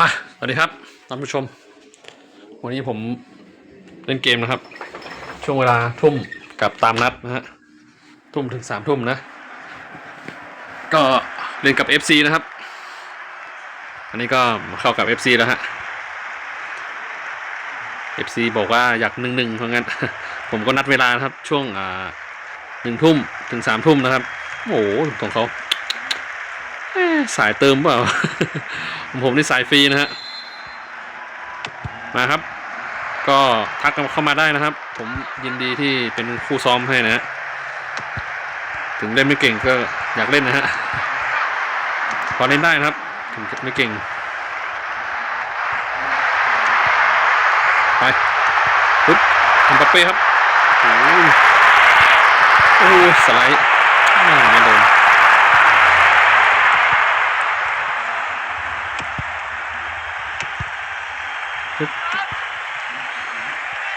มาสวัสดีครับท่านผู้ชม วันนี้ผมเล่นเกมนะครับ ช่วงเวลาทุ่มกับตามนัดนะฮะทุ่มถึงสามทุ่มนะ ก็เล่นกับ FC นะครับ อันนี้ก็เข้ากับ FC แล้วฮะ FC บอกว่าอยากหนึ่งหนึ่งเพราะงั้น ผมก็นัดเวลานะครับช่วงอ่าหนึ่งทุ่มถึงสามทุ่มนะครับ โอ้โหของเขา สายเติมเปล่า ผมนี่สายฟรีนะฮะ มาครับ ก็ทักกันเข้ามาได้นะครับ ผมยินดีที่เป็นคู่ซ้อมให้นะฮะ ถึงเล่นไม่เก่งก็อยากเล่นนะฮะ พอเล่นได้นะครับ ถึงไม่เก่ง ไปปึ๊บทำปัปเป้ครับ โอ้โหสไลด์ไม่ไม่โดน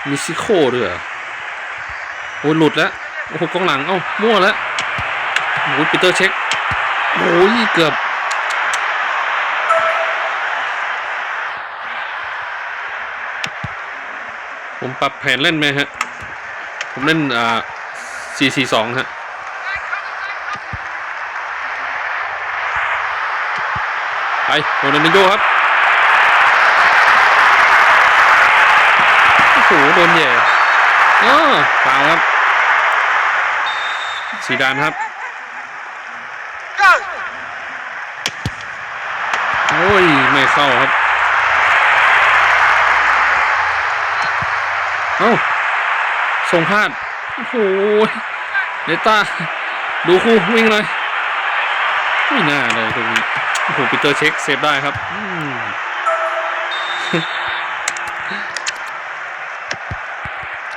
มีซิโคด้วยเหรอโอ้ยหลุดแล้ว โอ้โหกองหลัง เอ้า มั่วแล้วโอ้ยปีเตอร์เช็คโอ้ยเกือบ ผมปรับแผนเล่นไหมฮะ ผมเล่น อ่าสี่สี่สองฮะไปโรนัลดินโญ่ครับ โอ้โหโดนแย่เออฟาวครับสีดานครับโอ้ย ไม่เข้าครับ เอ้าส่งพลาด โอ้โหเนต้า ดูคู่วิ่งเลย ไม่น่าเลยตรงนี้ โอ้โหปีเตอร์เช็คเซฟได้ครับอืม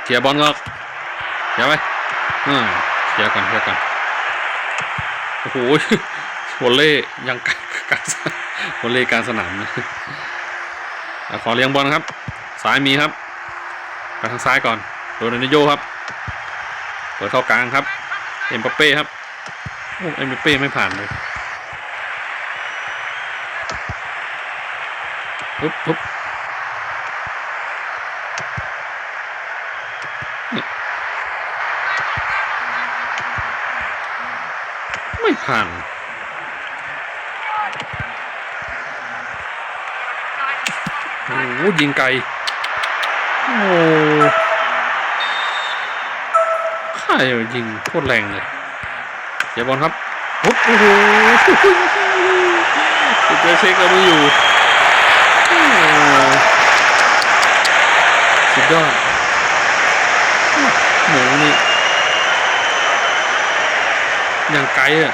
เคลียร์บอลก็เคลียร์ไปอืมเคลียร์กันเคลียร์กันโอ้โหวอลเล่ยังกางกางวอลเล่การสนามนะขอเลี้ยงบอลครับ ซ้ายมีครับไปทางซ้ายก่อนโดนันโยครับ เปิดเข้ากลางครับ เอ็มบัปเป้ครับโอ้เอ็มบัปเป้ไม่ผ่านเลยปุ๊บปุ๊บ ไม่ผ่านโอ้โหยิงไกล โอ้ข่ายยิงโคตรแรงเลยเดี๋ยวบอลครับโอ้โหติดเจเช็คเราไม่อยู่โอ้สุดยอดหมูนี่ อย่างไกลอะ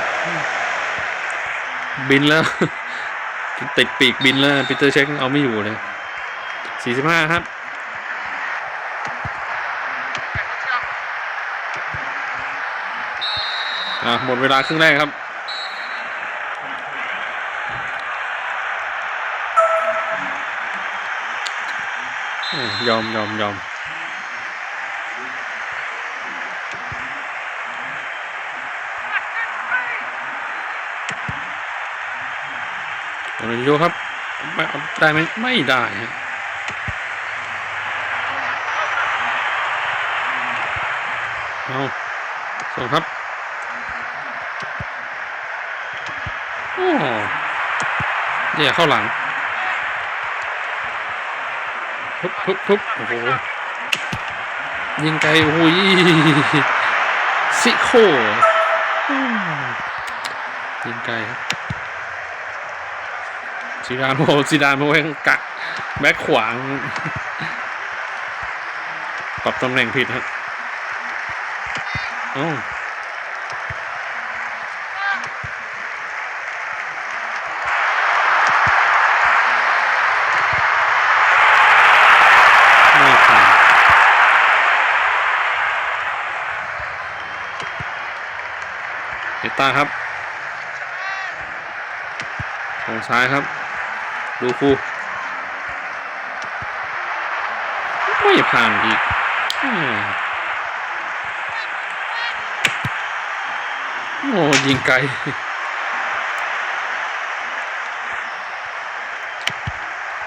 บินแล้ว ติดปีกบินแล้วปีเตอร์เช็คเอาไม่อยู่เลยสี่สิบห้าครับอะหมดเวลาครึ่งแรกครับอืมยอมยอมยอม โรนัลโยครับไม่เอาได้ไหมไม่ได้ฮะเอาส่งครับโอ้เนี่ยเข้าหลังทุบทุบทุบโอ้โหยิงไกลโอ้โหซิโคยิงไกลครับ ซีดานโอ้โหซีดานโมาแวงกักแบ็คขวางปรับตำแหน่งผิดครับโอ้าไม่ผ่านเนต้าครับทางซ้ายครับ ดูคูไม่ผ่านอีกโอ้ยิงไกล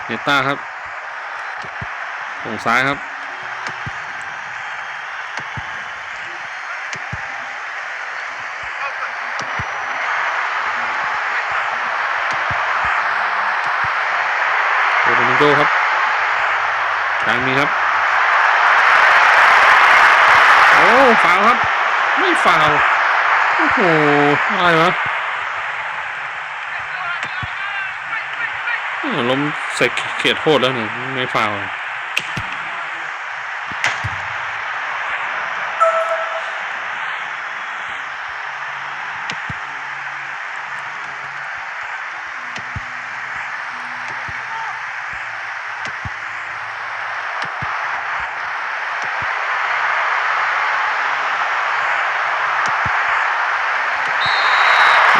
เนต้าครับส่งซ้ายครับ โรนัลโดครับทางนี้ครับ โอ้ฟาวครับ ไม่ฟาวโอ้โหอะไรวะเออล้มใส่เขตโทษแล้วเนี่ยไม่ฟาวล์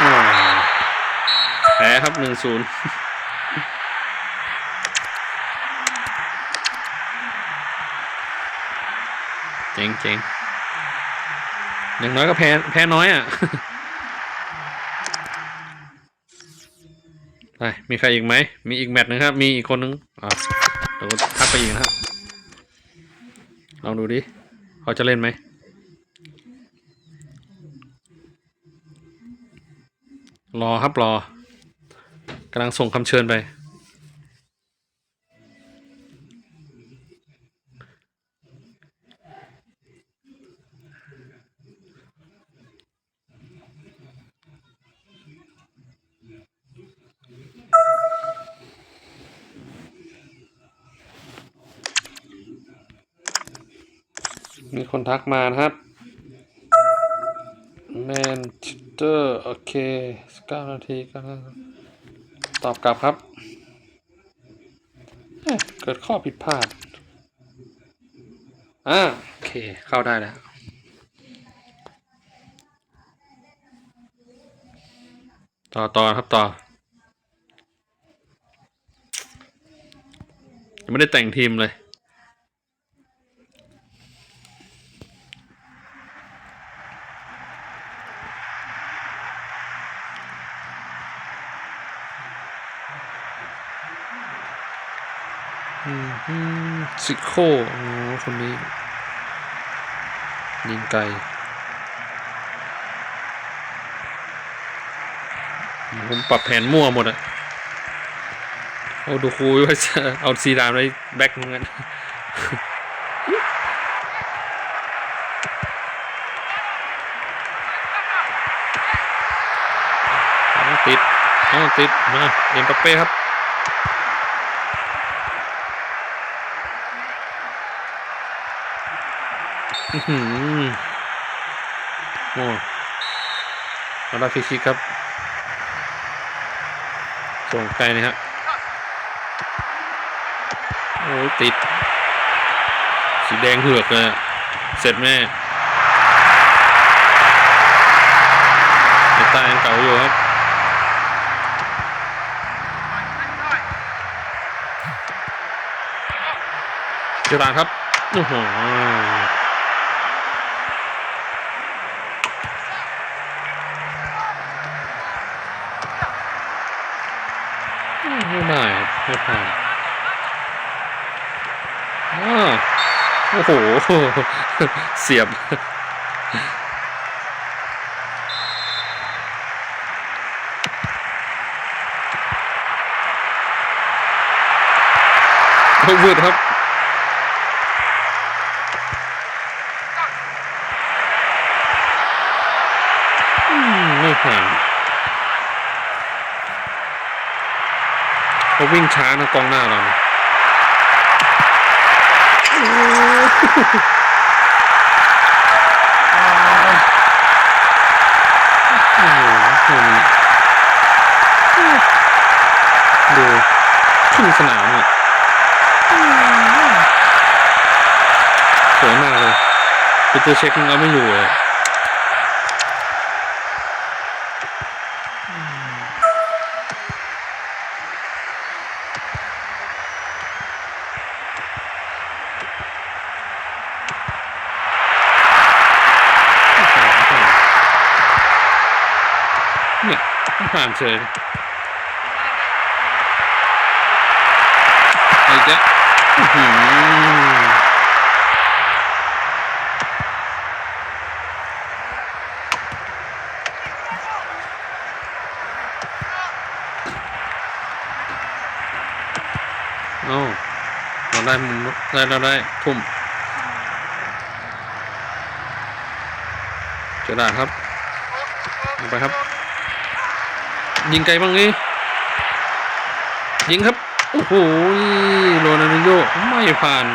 อ่าแพ้ ครับหนึ่งศูนย์เจ๋งเจ๋งอย่างน้อยก็แพ้แพ้น้อยอะ ไป มีใครอีกไหม มีอีกแมตช์หนึงครับ มีอีกคนนึงอะเดี๋ยวทักไปอีกนะครับ ลองดูดิ เขาจะเล่นไหมรอครับรอ กำลังส่งคำเชิญไป มีคนทักมานะครับแมนเชสเตอร์ โอเคเก้านาทีก็นะ ตอบกลับครับเเกิดข้อผิดพลาด อ่าโอเค เข้าได้แล้วต่อต่อครับต่อยังไม่ได้แต่งทีมเลย อืมอืมซิ โคอ๋อคนนี้ ยิงไกลผมปรับแผนมั่วหมดอะเอาดูคุยว่าจะเอาซีดานไว้แบ็คเหมือนกันติด เอาติด มาเอ็มปัปเป้ครับ อื้อหือ โอ้มาด้ฟรีคิครับ ส่งไกลนะครับโอ้ติด สีแดงเหือกเลยเสร็จแม่ตายังเก่าอยู่ครับเจอรานครับ โอ้โห ไม่ได้ครับไม่ผ่านอ้าว โอ้โห เสียบลูกมืดครับไม่ผ่าน เขา วิ่งช้านะกองหน้าเราเนี่ยโอ้โหคนดูครึ่งสนามอะสวยมากเลยปีเตอร์เช็คยังเอาไม่อยู่เลย เนี่ยไม่ผ่านเฉยอีกแล้วอื้อหือเราได้มุมได้เราได้ทุ่มเจอดาดครับลงไปครับ ยิงไกลบ้างนี่ยิงครับ โอ้โหโรนัลดินโยไม่ผ่าน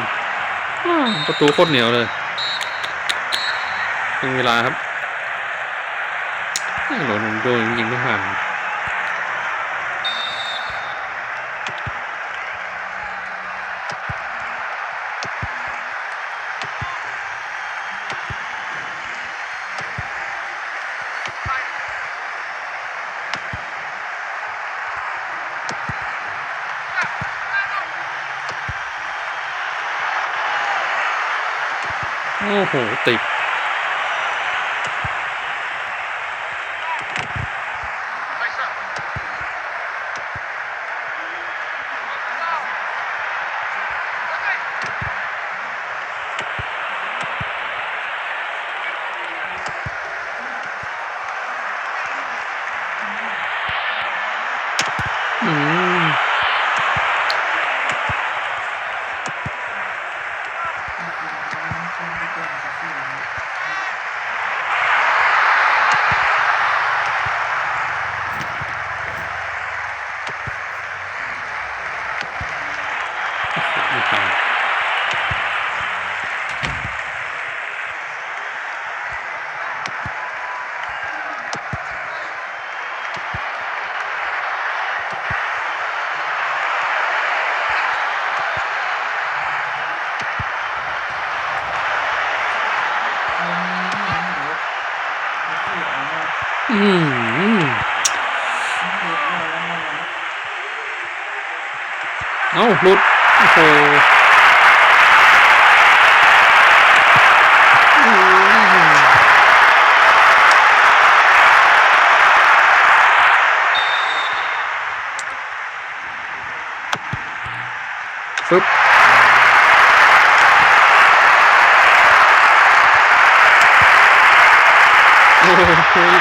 ประตูโคตรเหนียวเลยเป็นเวลาครับโรนัลดินโยยิงไม่ผ่าน โอ้โห ติด อืม ไม่ผ่านอืมเอ้าหลุด โอ้โหอืมปึ๊บ โอ้โห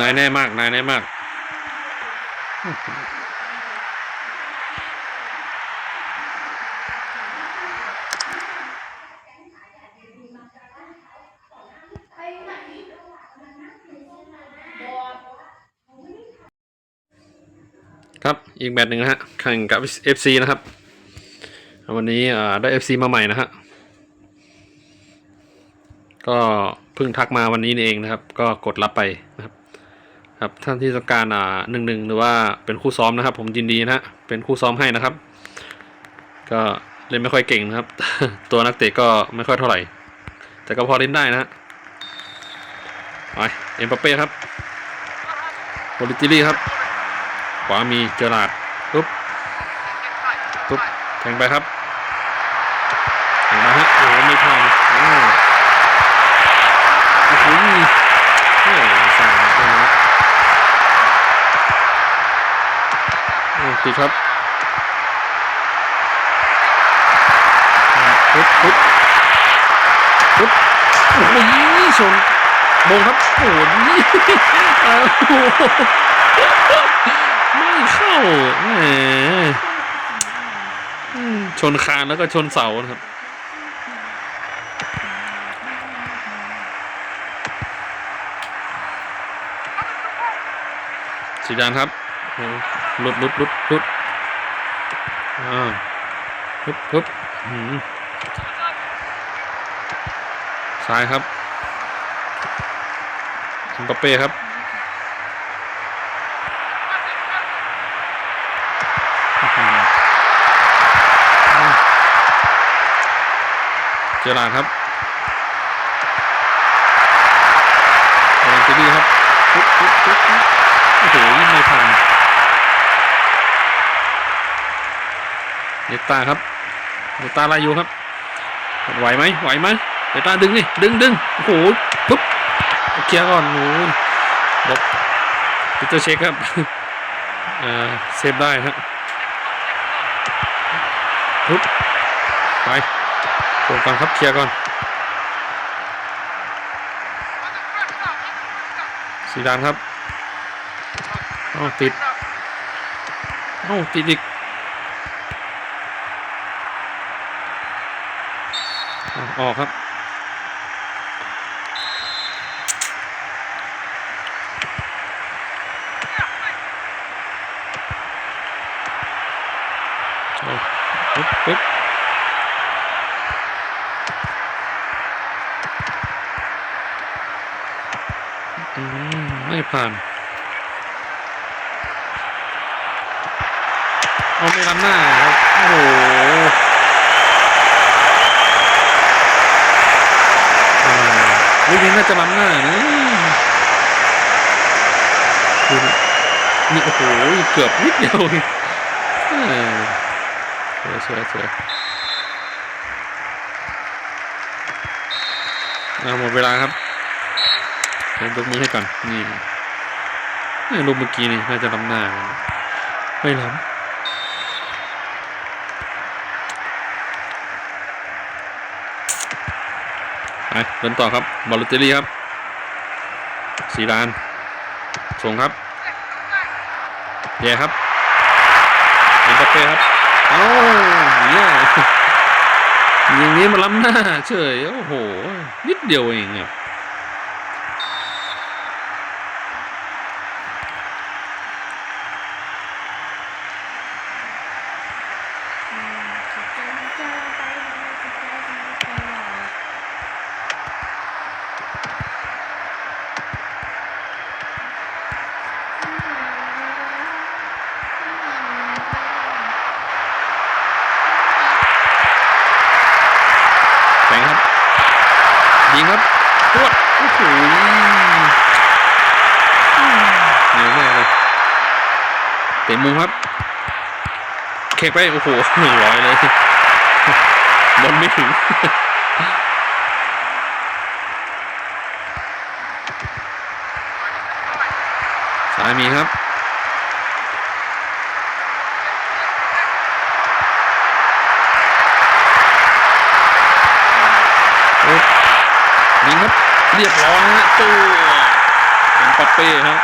นายแน่มากนายแน่มากครับ อีกแมตช์หนึ่งนะฮะแข่งกับ FC นะครับ วันนี้ได้ FC มาใหม่นะฮะก็เพิ่งทักมาวันนี้นี่เองนะครับ ก็กดรับไปนะครับ ครับท่านที่ต้องการอ่าหนึ่งหนึ่งหรือว่าเป็นคู่ซ้อมนะครับ ผมยินดีนะฮะเป็นคู่ซ้อมให้นะครับ ก็เล่นไม่ค่อยเก่งนะครับ ตัวนักเตะก็ไม่ค่อยเท่าไหร่ แต่ก็พอเล่นได้นะฮะไปเอ็มบัปเป้ครับโปลิจิลี่ครับ ขวามีเจอราดปุ๊บปุ๊บแทงไปครับ โอ้ติดครับปุ๊บปุ๊บปุ๊บโอ้โหชนมงครับโอ้โหไม่เข้าแหมชนคานแล้วก็ชนเสานะครับสีดานครับ หลุดหลุดหลุดหลุดอ่าปึ๊บปึ๊บหืมซ้ายครับคิมบัปเป้ครับออราร์ดครับ ต้าครับเนต้าไล่อยู่ครับไหวไหมไหวไหมเนต้าดึงนี่ดึงดึงโอ้โหปุ๊บเคลียร์ก่อนโอ้ยลบปีเตอร์เช็คครับเออเซฟได้ฮะปุ๊บไปโกงก่อนครับเคลียร์ก่อนสีดานครับอ้าติดอ้าติดอีก ออกครับปึ๊บปึ๊บไม่ผ่านเอาไม่ล้ำหน้าครับโอ้โหอ่า ลูกนี้น่าจะล้ำหน้านะดูนี่นี่โอ้โหเกือบนิดเดียวเองเสวยสวยสวยอ่าหมดเวลาครับเดี๋ยวยกมือให้ก่อนนี่ไอ้รูปเมื่อกี้นี่น่าจะล้ำหน้าไม่ล้ำ เดินต่อครับบอลลูเตอรี่ครับสีดานส่งครับเย่ครับเอ็มบัปเป้ครับเอ้าเนี่ยอย่างนี้มาล้ำหน้าเฉยโอ้โห นิดเดียวเองอะ เตะมุมครับเขกไปโอ้โหหนึ่งร้อยเลยบอลไม่ถึงสายมีครับยิงครับ เรียบร้อยฮะตู้เป็นปัปเป้ฮะ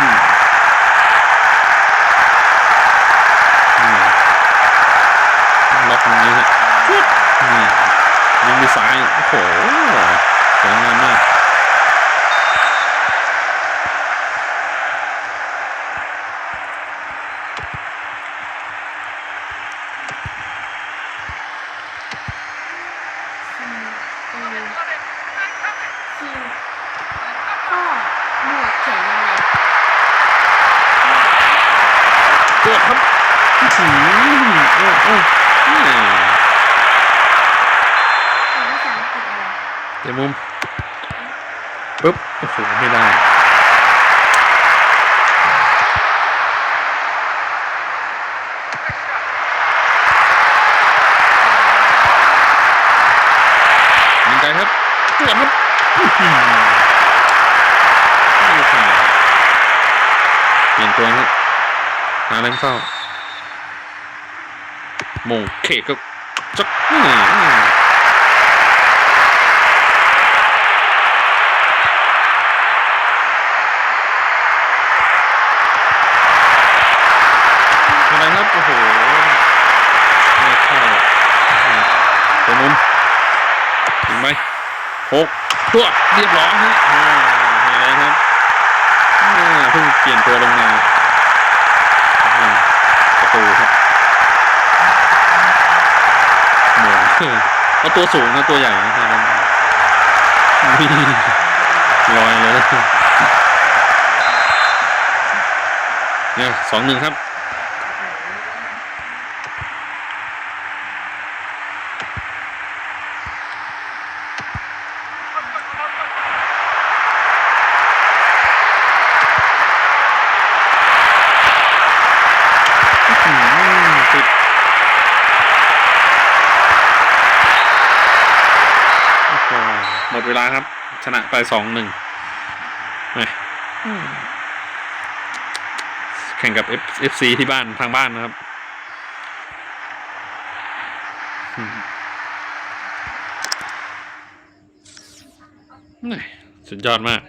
อืมอืม ล็อกตรงนี้ฮะฟุ๊บนี่ยิงด้วยซ้ายโอ้โหสวยงามมาก มุมปุ๊บโอ้โหไม่ได้ยิงไกลครับตรวจครับเปลี่ยนตัวครับหาแรงเข้ามงเขกก็จัก อื้อหืออะไรครับ โอ้โหไม่เข้าอ่าตัวมุมถึงไหมหกตัวเรียบร้อยฮะอ่าอะไรครับอ่าเพิ่งเปลี่ยนตัวลงมาอืมประตูครับหมงเขาตัวสูงนะตัวใหญ่นะครับนี่ลอยเลยเนี่ยสองหนึ่งครับ หมดเวลาครับ ชนะไปสองหนึ่งแข่งกับ F FC ที่บ้านทางบ้านนะครับอืมนี่สุดยอดมาก